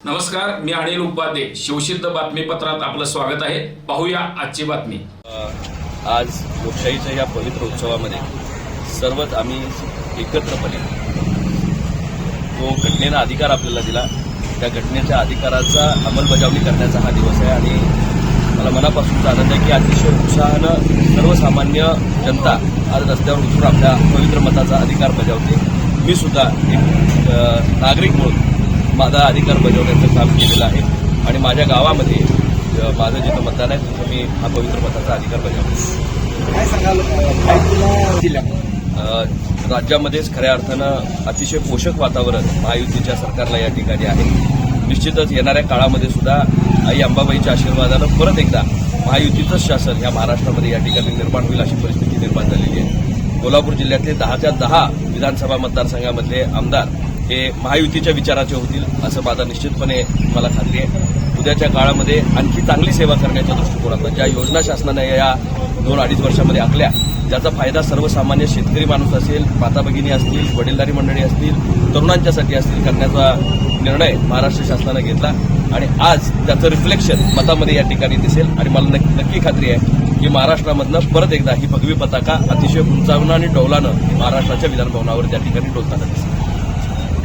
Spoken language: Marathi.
नमस्कार मी अनिल उपाध्ये. शिवसिद्ध बातमीपत्रात आपलं स्वागत आहे. पाहूया आजची बातमी. आज लोकशाहीच्या या पवित्र उत्सवामध्ये सर्वच आम्ही एकत्रपणे तो घटनेनं अधिकार आपल्याला दिला. त्या घटनेच्या अधिकाराचा अंमलबजावणी करण्याचा हा दिवस आहे आणि मनापासूनचा आनंद आहे की अतिशय उत्साहानं सर्वसामान्य जनता आज रस्त्यावर उतरून आपल्या पवित्र मताचा अधिकार बजावते. मी सुद्धा एक नागरिक म्हणून माझा अधिकार बजावण्याचं काम केलेलं आहे. आणि माझ्या गावामध्ये माझं जिथं मतदान आहे तिथं मी हा पवित्र मताचा अधिकार बजावतो. राज्यामध्येच खऱ्या अर्थानं अतिशय पोषक वातावरण महायुतीच्या सरकारला या ठिकाणी आहे. निश्चितच येणाऱ्या काळामध्ये सुद्धा आई अंबाबाईच्या आशीर्वादानं परत एकदा महायुतीचंच शासन या महाराष्ट्रामध्ये या ठिकाणी निर्माण होईल अशी परिस्थिती निर्माण झालेली आहे. कोल्हापूर जिल्ह्यातले दहाच्या दहा विधानसभा मतदारसंघामधले आमदार हे महायुतीच्या विचाराचे होतील असं माझा निश्चितपणे मला खात्री आहे. उद्याच्या काळामध्ये आणखी चांगली सेवा करण्याच्या दृष्टिकोनातून ज्या योजना शासनाने या दोन अडीच वर्षामध्ये आखल्या ज्याचा फायदा सर्वसामान्य शेतकरी माणूस असेल माता भगिनी असतील वडीलधारी मंडळी असतील तरुणांच्यासाठी असतील करण्याचा निर्णय महाराष्ट्र शासनानं घेतला आणि आज त्याचं रिफ्लेक्शन मतामध्ये या ठिकाणी दिसेल. आणि मला नक्की नक्की खात्री आहे की महाराष्ट्रामधनं परत एकदा ही भगवी पताका अतिशय उंचावणं आणि डोलानं महाराष्ट्राच्या विधानभवनावर त्या ठिकाणी डोलताना दिसेल.